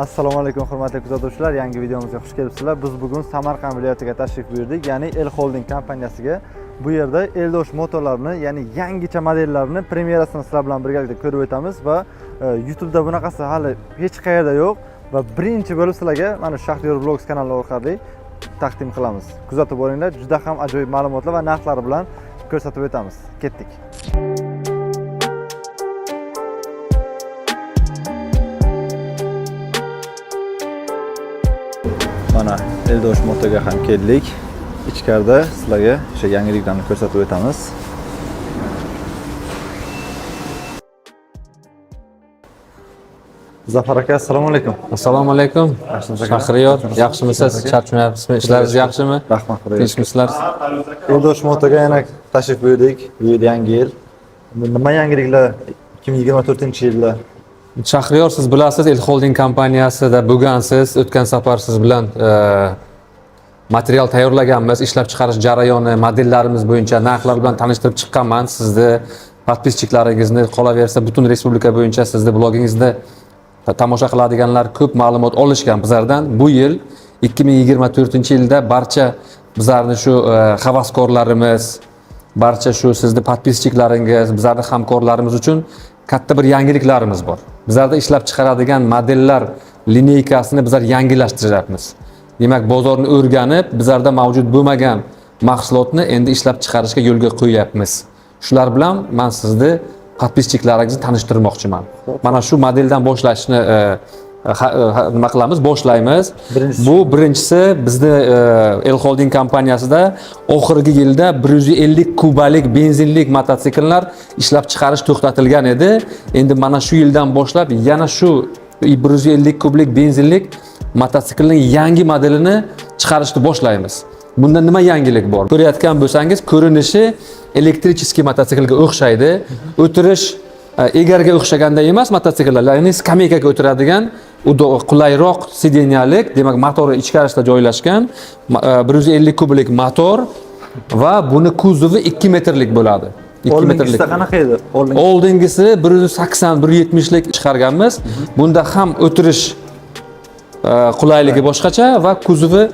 assalomu alaykum hurmatli kuzatuvchilar. Yangi videomizga xush kelibsizlar. Biz bugun samarqand viloyatiga tashrif buyurdik. Ya'ni el holding kompaniyasiga. Bu yerda eldosh motorlarini ya'ni yangicha modellarini premyerasini sizlar bilan birgalikda ko'rib o'tamiz va e, youtubeda bunaqasi hali hech qayerda yo'q va birinchi bo'lib sizlarga mana shu shaxriyor blogs kanali orqali taqdim qilamiz. Kuzatib boringlar juda ham ajoyib ma'lumotlar va narxlari bilan ko'rsatib o'tamiz. Ketdik mana eldosh motoga ham keldik. İchkarida sizlarga o'sha yangiliklarni ko'rsatib o'tamiz. Zafar aka assalomu alaykum. Assalomu alaykum. Shahriyor yaxshimisiz? Charchamayapsizmi ishlaringiz yaxshimi? Rahmat xudoga tinchmisizlar eldosh motoga yana tashrif buyurdik. Bu yil yangi yil. Nima yangiliklar? 2024 yilda shahriyor siz bilasiz el holding kompaniyasida bo'lgansiz o'tgan safar siz bilan e, material tayyorlaganmiz ishlab chiqarish jarayoni modellarimiz bo'yicha narxlar bilan tanishtirib chiqqanman. Sizni подписчиklaringizni qolaversa butun respublika bo'yicha sizni blogingizni tomosha qiladiganlar ko'p ma'lumot olishgan bizlardan. Bu yil 2024 yilda barcha bizlarni shu e, havaskorlarimiz barcha shu sizni подписчиklaringiz bizlarni hamkorlarimiz uchun katta bir yangiliklarimiz bor bizlarda ishlab chiqaradigan modellar lineykasini bizlar yangilashtiryapmiz demak bozorni o'rganib bizlarda mavjud bo'lmagan mahsulotni endi ishlab chiqarishga yo'lga qo'yyapmiz shular bilan man sizni подписчиklaringizni tanishtirmoqchiman mana shu modeldan boshlashni e, ha- ha- nima qilamiz boshlaymiz. Bu birinchisi bizni e, el holding kompaniyasida oxirgi yilda 150 kubalik benzinlik mototsikllar ishlab chiqarish to'xtatilgan edi. Endi mana shu yildan boshlab yana shu 150 kublik benzinlik mototsiklning yangi modelini chiqarishni boshlaymiz. Bunda nima yangilik bor? Ko'rayotgan bo'lsangiz ko'rinishi elektricheskiy mototsiklga o'xshaydi. O'tirish egarga o'xshaganda emas mototsikllar ya'ni skameykaga o'tiradigan qulayroq sidenyalik demak motori ichkarisida joylashgan e, 150 kublik motor va buni kuzovi 2 metrlik bo'ladi. 2 metrlik. qanaqa edi? Oldin oldingisi 180 170 lik chiqarganmiz. Bunda ham o'tirish e, qulayligi boshqacha va kuzovi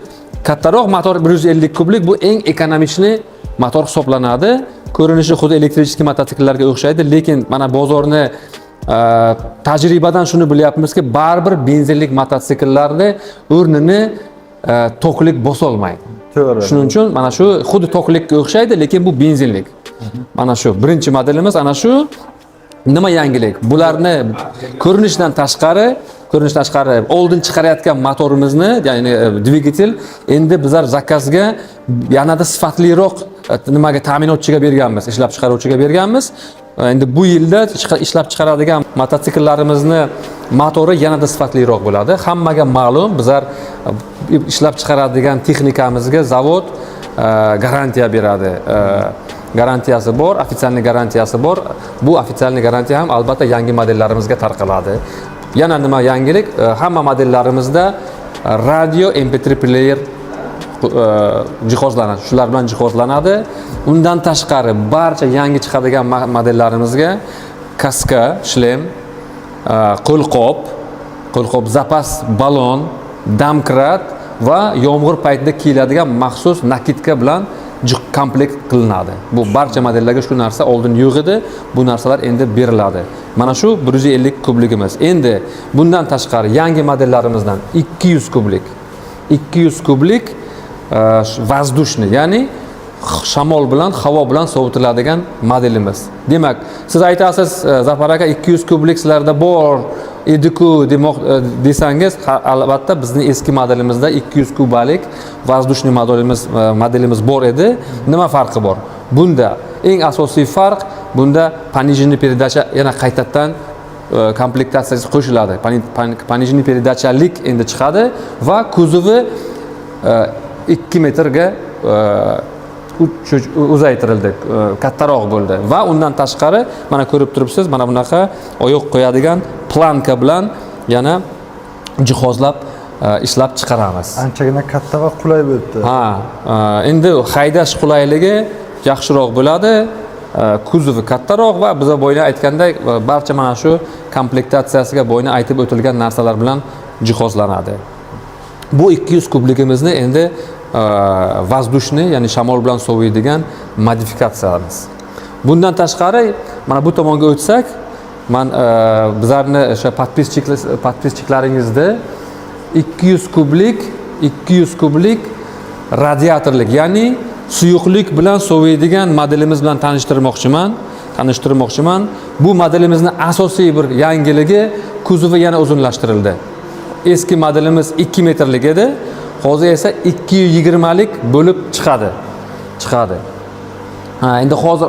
kattaroq motor 150 kublik bu eng ekonomichniy motor hisoblanadi ko'rinishi xuddi elektricheskiy mototsikllarga o'xshaydi lekin mana bozorni e, tajribadan shuni bilyapmizki baribir benzinlik mototsikllarni o'rnini e, toklik bosolmaydi. To'g'ri. Shuning uchun mana shu xuddi toklikka o'xshaydi lekin bu benzinlik. Mana shu birinchi modelimiz ana shu nima yangilik? Bularni ko'rinishdan tashqari ko'rinishdan tashqari oldin chiqarayotgan motorimizni ya'ni e, dvigatel endi bizlar zakazga yanada sifatliroq nimaga ta'minotchiga berganmiz ishlab chiqaruvchiga berganmiz. Endi bu yilda ishlab chiqaradigan mototsikllarimizni motori yanada sifatliroq bo'ladi. Hammaga ma'lum bizlar e, ishlab chiqaradigan texnikamizga zavod e, garantiya beradi. E, garantiyasi bor официальный garantiyasi bor. Bu официальный garantiya ham albatta yangi modellarimizga tarqaladi. Yana nima yangilik? Hamma modellarimizda radio mp3 player E, jihozlanadi. Shular bilan jihozlanadi. Undan tashqari barcha yangi chiqadigan modellarimizga kaska shlem e, qo'lqop qo'lqop zapas balon damkrat va yomg'ir paytida kiyiladigan maxsus nakitka bilan komplekt qilinadi. Bu barcha modellarga shu narsa oldin yo'q edi. Bu narsalar endi beriladi. Mana shu 150 kubligimiz. Endi bundan tashqari yangi modellarimizdan 200 kublik 200 kublik vazdushni ya'ni shamol bilan havo bilan sovutiladigan modelimiz demak siz aytasiz zafar aka 200 kublik sizlarda bor ediku desangiz albatta bizni eski modelimizda 200 kubalik vazdushniy modelimiz modelimiz bor edi nima farqi bor bunda eng asosiy farq bunda пониженный передача yana qaytadan komplektatsiyasi qo'shiladi пониженный передачalik endi chiqadi va kuzovi 2 metrga e, uzaytirildi e, kattaroq bo'ldi. Va undan tashqari mana ko'rib turibsiz mana bunaqa oyoq qo'yadigan planka bilan yana jihozlab e, ishlab chiqaramiz. Anchagina katta va qulay bo'libdi. Ha endi haydash qulayligi yaxshiroq bo'ladi kuzovi kattaroq va biza boya aytgandek barcha mana shu komplektatsiyasiga boyina aytib o'tilgan narsalar bilan jihozlanadi. Bu 200 kubligimizni endi vazdushni ya'ni shamol bilan soviydigan modifikatsiyamiz bundan tashqari mana bu tomonga o'tsak man bizlarni o'sha подписчик- подписчиklaringizda 200 kublik 200 kublik radiatorlik ya'ni suyuqlik bilan soviydigan modelimiz bilan tanishtirmoqchiman tanishtirmoqchiman bu modelimizni asosiy bir yangiligi kuzovi yana uzunlashtirildi eski modelimiz ikki metrlik edi hozir esa 220 lik bo'lib chiqadi. Chiqadi. Ha endi hozir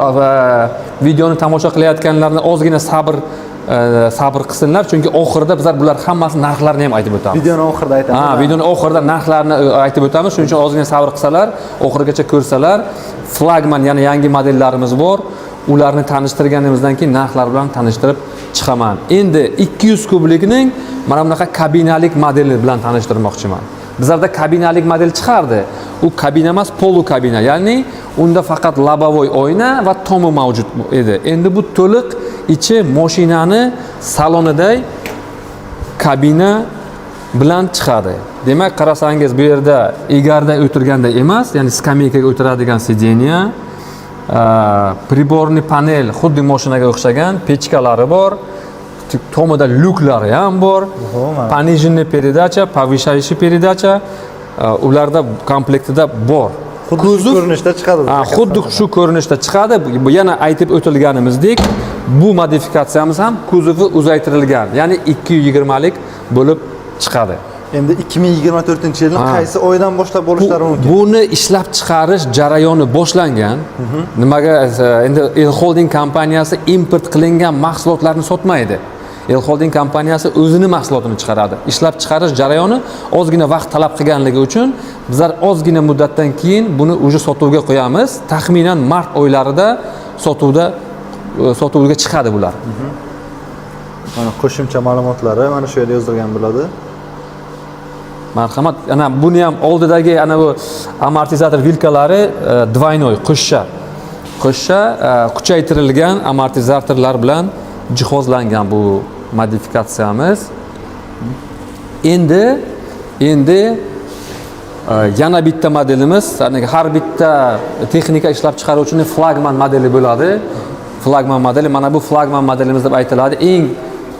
videoni tomosha qilayotganlarni ozgina sabr e, sabr qilsinlar chunki oxirida bizlar bular hammasi narxlarini ham aytib o'tamiz. Videoni oxirida aytamiz. ha videoni oxirida narxlarini e, aytib o'tamiz. Shuning uchun ozgina sabr qilsalar oxirigacha ko'rsalar flagman yana yangi modellarimiz bor. Ularni tanishtirganimizdan keyin narxlar bilan tanishtirib chiqaman. Endi 200 kublikning mana bunaqa kabinalik modeli bilan tanishtirmoqchiman bizlarda kabinalik model chiqardi. U kabina emas polu kabina. Ya'ni unda faqat lobovой oyna va tomi mavjud edi. Endi bu to'liq ichi moshinani saloniday kabina bilan chiqadi. Demak qarasangiz bu yerda egarda o'tirganda emas ya'ni skameykaga o'tiradigan sideniya priborniy panel xuddi moshinaga o'xshagan pechkalari bor t- tomida lyuklari ham bor Muhimi. пониженный передача повышающий передача a, ularda komplektida bor Xuddi shu ko'rinishda chiqadi. Ha, xuddi shu ko'rinishda chiqadi Bu yana aytib o'tilganimizdek bu modifikatsiyamiz ham kuzovi uzaytirilgan ya'ni 220 lik bo'lib chiqadi Endi 2024-yilning Ha. qaysi oydan boshlab bo'lishlari Bu- mumkin? buni ishlab chiqarish jarayoni boshlangan nimaga e, endi el holding kompaniyasi import qilingan mahsulotlarni sotmaydi el holding kompaniyasi o'zini mahsulotini chiqaradi ishlab chiqarish jarayoni ozgina vaqt talab qilganligi uchun bizlar ozgina muddatdan keyin buni уже sotuvga qo'yamiz taxminan mart oylarida sotuvda e, sotuvga chiqadi bular Mana qo'shimcha ma'lumotlari mana shu yerda yozilgan bo'ladi. marhamat ana buni ham oldidagi ana bu amortizator vilkalari e, двойной qo'shcha qo'shcha e, kuchaytirilgan amortizatorlar bilan jihozlangan bu modifikatsiyamiz. Endi endi e, yana bitta modelimiz har bitta texnika ishlab chiqaruvchini flagman modeli bo'ladi. Flagman modeli mana bu flagman modelimiz deb aytiladi. Eng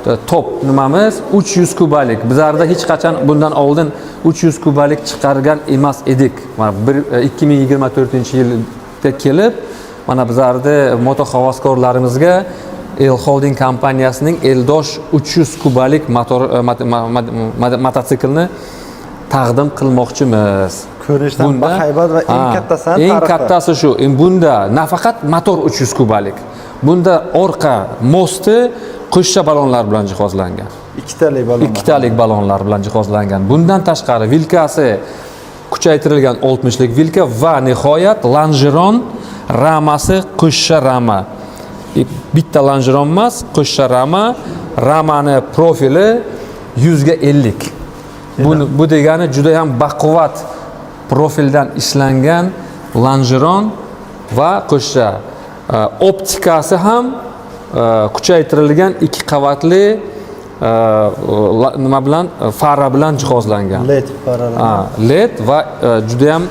e, top nimamiz? 300 kubalik. Bizlarda hech qachon bundan oldin 300 kubalik chiqargan emas edik. Mana bir- e, 2024 yilga kelib mana bizlarni moto havaskorlarimizga el holding kompaniyasining eldosh 300 kubalik motor e, mototsiklni taqdim qilmoqchimiz. Ko'rinishdan bahaybat va eng kattasi eng kattasi shu. Bunda nafaqat motor 300 kubalik. Bunda orqa mosti qo'shcha ballonlar bilan jihozlangan. Ikkitalik balon. ikkitalik ballonlar bilan jihozlangan. Bundan tashqari vilkasi kuchaytirilgan 60 lik vilka va nihoyat lanjeron ramasi qo'shcha rama bitta lonjeron emas qo'shsa rama ramani profili yuzga ellik. Bu, bu degani judayam baquvvat profildan ishlangan lonjeron va qo'shsa e, optikasi ham e, kuchaytirilgan ikki qavatli e, nima bilan fara bilan jihozlangan. Led fara led va judayam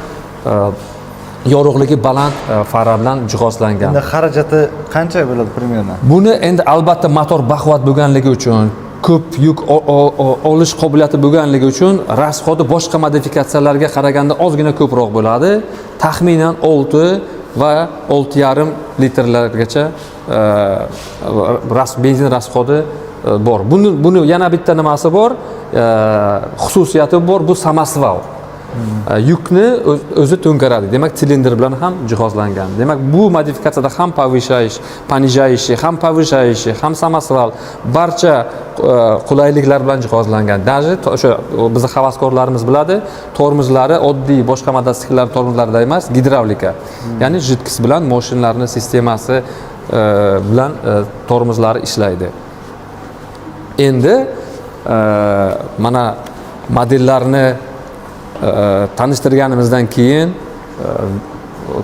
yorug'ligi baland e, fara bilan jihozlangan. Endi xarajati qancha bo'ladi примерно? buni endi albatta motor baquvvat bo'lganligi uchun ko'p yuk olish qobiliyati bo'lganligi uchun rasxodi boshqa modifikatsiyalarga qaraganda ozgina ko'proq bo'ladi. Taxminan 6 va 6,5 litrlargacha e, ras- benzin rasxodi e, bor. Buni buni yana bitta nimasi bor xususiyati bor bu samasval. E, yukni o'z- o'zi to'nkaradi demak silindr bilan ham jihozlangan demak bu modifikatsiyada ham повышающий понижающий ham повышающий ham samasval barcha e, qulayliklar bilan jihozlangan даже to- o'sha o, bizni havaskorlarimiz biladi tormozlari oddiy boshqa mototsikllar tormozlarida emas gidravlika ya'ni жидкость bilan moshinlarni sistemasi e, bilan e, tormozlari ishlaydi endi e, mana modellarni e, tanishtirganimizdan keyin e,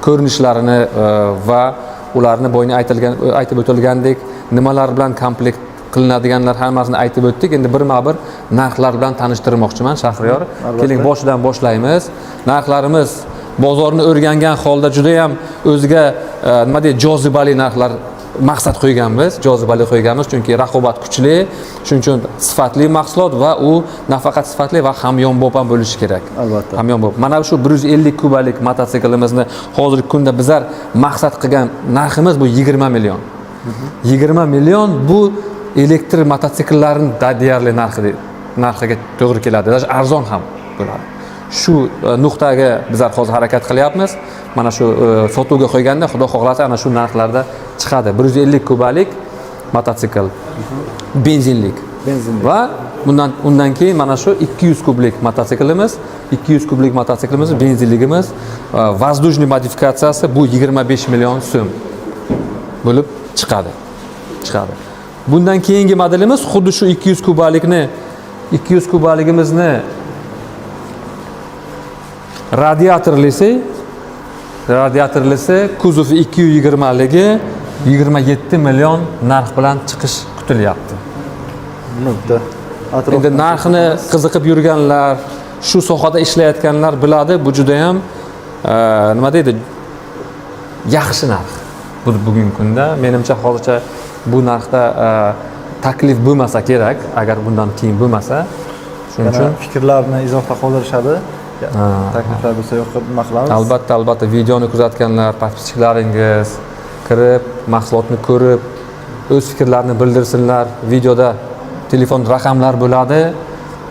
ko'rinishlarini e, va ularni boyagi aytilgan aytib o'tilgandek nimalar bilan komplekt qilinadiganlar hammasini aytib o'tdik. Endi birma bir narxlar bilan tanishtirmoqchiman shahriyor. Keling boshidan boshlaymiz. Narxlarimiz bozorni o'rgangan holda judayam o'ziga e, nima deydi jozibali narxlar maqsad qo'yganmiz jozibali qo'yganmiz. Chunki raqobat kuchli shuning uchun sifatli mahsulot va u nafaqat sifatli va hamyonbop ham bo'lishi kerak. Albatta. hamyonbop. Mana shu bir yuz ellik kubalik mototsiklimizni hozirgi kunda bizlar maqsad qilgan narximiz bu yigirma million. Yigirma million bu elektr mototsikllarni deyarli narxi narxiga to'g'ri keladi. Даже arzon ham bo'ladi shu e, nuqtaga bizlar hozir harakat qilyapmiz. Mana shu e, sotuvga qo'yganda xudo xohlasa ana shu narxlarda chiqadi. Bir yuz ellik kubalik mototsikl benzinlik. Benzinlik. va bundan undan keyin mana shu 200 kublik mototsiklimiz 200 kublik mototsiklimiz benzinligimiz e, воздушный modifikatsiyasi bu 25 million so'm bo'lib chiqadi. Chiqadi. Bundan keyingi modelimiz xuddi shu 200 kubalikni 200 kubaligimizni radiatorlisi radiatorlisi kuzovi 220 ligi 27 million narx bilan chiqish kutilyapti. Endi narxini qiziqib yurganlar shu sohada ishlayotganlar biladi bu judayam e, nima deydi yaxshi narx. Bu bugungi kunda menimcha hozircha bu narxda e, taklif bo'lmasa kerak agar bundan keyin bo'lmasa. Shuning uchun fikrlarni izohda qoldirishadi. Takliflar bo'lsa yo'q nima qilamiz? albatta albatta videoni kuzatganlar подписчиklaringiz kirib mahsulotni ko'rib o'z fikrlarini bildirsinlar videoda telefon raqamlar bo'ladi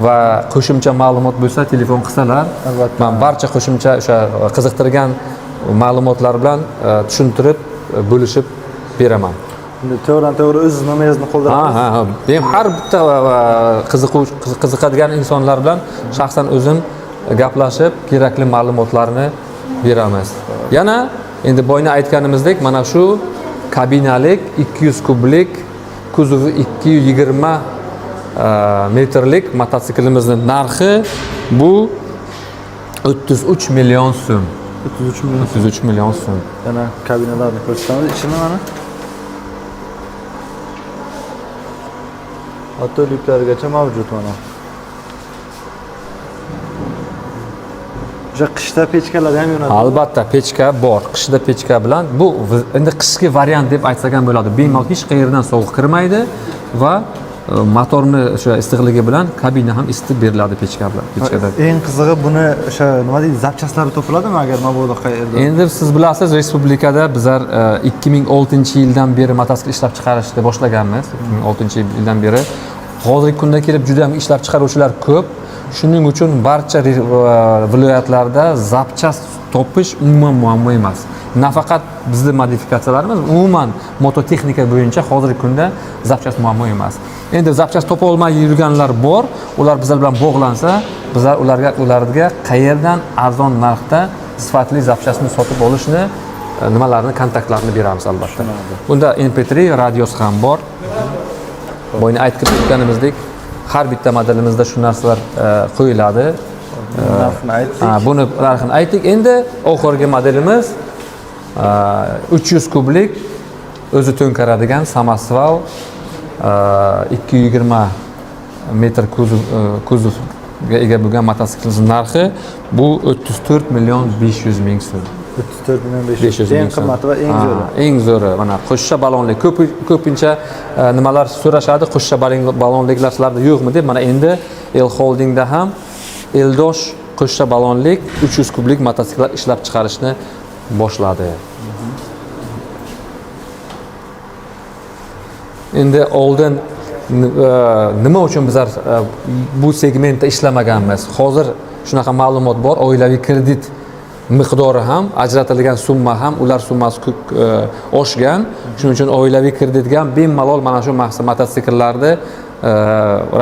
va qo'shimcha ma'lumot bo'lsa telefon qilsalar Albatta. man barcha qo'shimcha o'sha qiziqtirgan ma'lumotlar bilan e, tushuntirib e, bo'lishib beraman to'g'ridan to'g'ri o'z nomeringizni ha qoldiramiz. ha ha men har bitta e, qiziqadigan insonlar bilan shaxsan o'zim gaplashib kerakli ma'lumotlarni beramiz yana endi boyni aytganimizdek mana shu kabinalik 200 kublik kuzovi 220 e, metrlik mototsiklimizni narxi bu 33 million so'm 33 million. 33 million so'm Yana kabinalarni ko'rsatamiz. Ichini mana. Hatto lyuklargacha mavjud mana. O'sha qishda pechkalar ham yonadi. albatta pechka bor. Qishda pechka bilan bu endi qishki variant deb aytsak ham bo'ladi bemalol hech qayerdan sovuq kirmaydi va e, motorni o'sha issiqligi bilan kabina ham isitib beriladi pechka bilan pechkada Eng qizig'i buni o'sha nima deydi, zapchastlari topiladimi agar mabodo qayerda? endi siz bilasiz respublikada bizlar e, 2006 yildan beri mototsikl ishlab chiqarishni boshlaganmiz. 2006 yildan beri. Hozirgi kunda kelib juda ham ishlab chiqaruvchilar ko'p shuning uchun barcha viloyatlarda zapchast topish umuman muammo emas. Nafaqat bizni modifikatsiyalarimiz umuman mototexnika bo'yicha hozirgi kunda zapchast muammo emas. Endi zapchast topa olmay yurganlar bor ular bizlar bilan bog'lansa bizlar ularga ularga qayerdan arzon narxda sifatli zapchastni sotib olishni e, nimalarni kontaktlarini beramiz albatta. Bunda mp3 radiosi ham bor. Boyni aytib o'tganimizdek har bitta modelimizda shu narsalar e, qo'yiladi narxini aytdik. Ha, buni narxini aytdik endi oxirgi modelimiz e, 300 kublik o'zi to'nkaradigan samasval e, 220 metr kuzov e, kuzovga ega bo'lgan mototsiklimizni narxi bu 34 million 500 ming so'm 34 million 500. 500 Eng ming so'm. qimmati va eng zo'ri. eng zo'ri. Mana qo'shcha balonli. Ko'p ko'pincha e, nimalar so'rashadi? Qo'shcha balon- balonliklar sizlarda yo'qmi deb. Mana endi el holdingda ham eldosh qo'shcha balonlik 300 kublik mototsikllar ishlab chiqarishni boshladi. Endi oldin e, nima uchun bizlar e, bu segmentda ishlamaganmiz? Hozir shunaqa ma'lumot bor. Oilaviy kredit miqdori ham ajratilgan summa ham ular summasi e, oshgan. Shuning uchun oilaviy kreditga ham bemalol mana shu mototsikllarni e,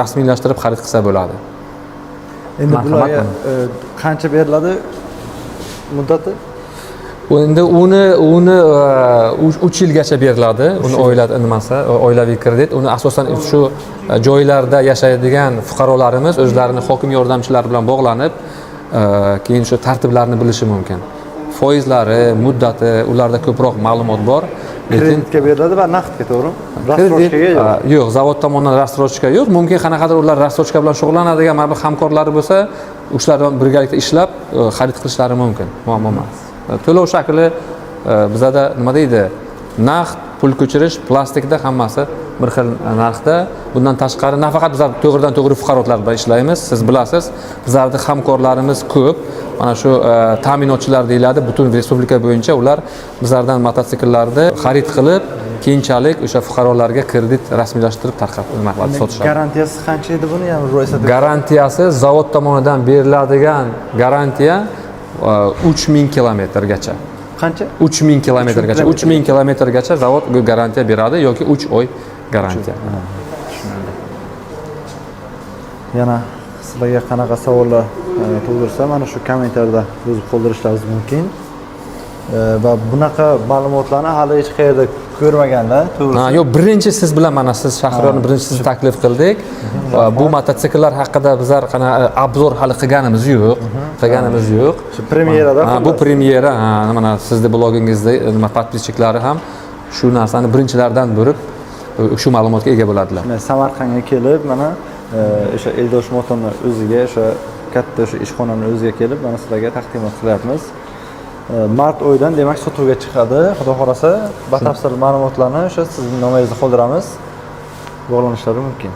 rasmiylashtirib xarid qilsa bo'ladi. Endi bularga e, qancha beriladi muddati? endi uni uni uch- yilgacha beriladi. Uni oila nimasi oilaviy kredit. Uni asosan shu joylarda yashaydigan fuqarolarimiz o'zlarini hokim yordamchilari bilan bog'lanib keyin shu tartiblarni bilishi mumkin. Foizlari muddati ularda ko'proq ma'lumot bor kreditga beriladi va naqdga to'g'rimi рассрочкаga yo'q. yo'q zavod tomonidan рассрочка yo'q. Mumkin qanaqadir ular рассрочка bilan shug'ullanadigan mana bu hamkorlari bo'lsa shular bilan birgalikda ishlab e, xarid qilishlari mumkin muammo emas. To'lov shakli e, bizada nima deydi? Naqd pul ko'chirish plastikda hammasi bir xil narxda. Bundan tashqari nafaqat bizlar to'g'ridan to'g'ri fuqarolar bilan ishlaymiz. Siz bilasiz bizlarni hamkorlarimiz ko'p. Mana shu e, ta'minotchilar deyiladi. Butun respublika bo'yicha ular bizlardan mototsikllarni xarid qilib keyinchalik o'sha fuqarolarga kredit rasmiylashtirib tarqatib nima qiladi sotishadi. garantiyasi qancha edi buni? Ham ro'yxatda garantiyasi zavod tomonidan beriladigan garantiya uch ming kilometrgacha qancha? uch ming kilometrgacha uch ming kilometrgacha zavod garantiya beradi yoki uch oy garantiya. Yana sizlarga qanaqa savollar e, tug'dirsa mana shu kommentariyada yozib qoldirishlaringiz mumkin. E, va bunaqa ma'lumotlarni hali hech qayerda ko'rmaganlar to'g'risi Ha, yo'q birinchi siz bilan mana siz Shahriyorni birinchi sizni taklif qildik. Bu mototsikllar haqida bizlar qana obzor hali qilganimiz yo'q. Qilganimiz yo'q. shu premyerada bu premyera, mana sizni blogingizda nima podpischiklari ham shu narsani birinchilardan bo'lib shu ma'lumotga ega bo'ladilar. Samarqandga kelib mana e, o'sha eldosh motorni o'ziga o'sha katta o'sha ishxonani o'ziga kelib mana sizlarga taqdimot qilyapmiz E, Э, mart oyidan demak sotuvga chiqadi. Xudo xohlasa batafsil ma'lumotlarni o'sha sizning nomeringizni qoldiramiz. Bog'lanishlari mumkin.